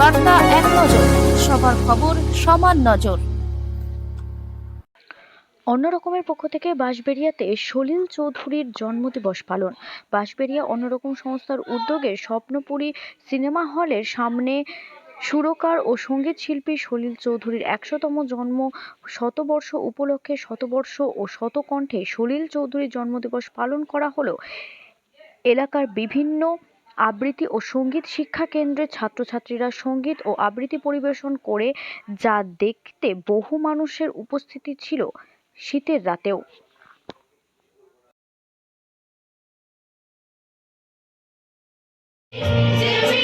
বার্তা এক নজর, সবার খবর সমান নজর। অন্য রকমের পক্ষ থেকে বাঁশবেড়িয়াতে সলিল চৌধুরীর জন্মদিবস পালন। বাঁশবেড়িয়া অন্যরকম সংস্থার উদ্যোগে স্বপ্নপুরী সিনেমা হলের সামনে সুরকার ও সংগীত শিল্পী সলিল চৌধুরীর একশোতম জন্ম শতবর্ষ উপলক্ষে শতবর্ষ ও শতকণ্ঠে সলিল চৌধুরীর জন্মদিবস পালন করা হলো। এলাকার বিভিন্ন আবৃত্তি ও সংগীত শিক্ষা কেন্দ্রের ছাত্রছাত্রীরা সংগীত ও আবৃত্তি পরিবেশন করে যা দেখতে বহু মানুষের উপস্থিতি ছিল শীতের রাতেও। সে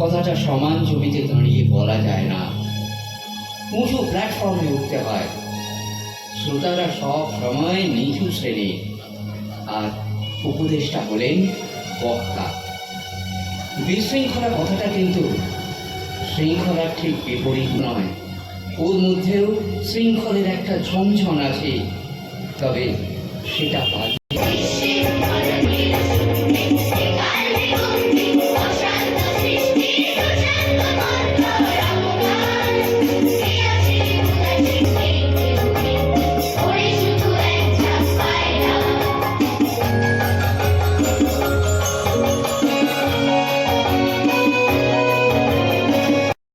কথাটা সমান জমিতে দাঁড়িয়ে বলা যায় না। উঁচু প্ল্যাটফর্মে উঠতে হয়। শ্রোতারা সব সময় নিচু শ্রেণির। আর উপদেশটা হলেন বক্তা। বিশৃঙ্খলা কথাটা কিন্তু শৃঙ্খলার ঠিক বিপরীত নয়। ওর মধ্যেও শৃঙ্খলের একটা ঝনঝন আছে। তবে সেটা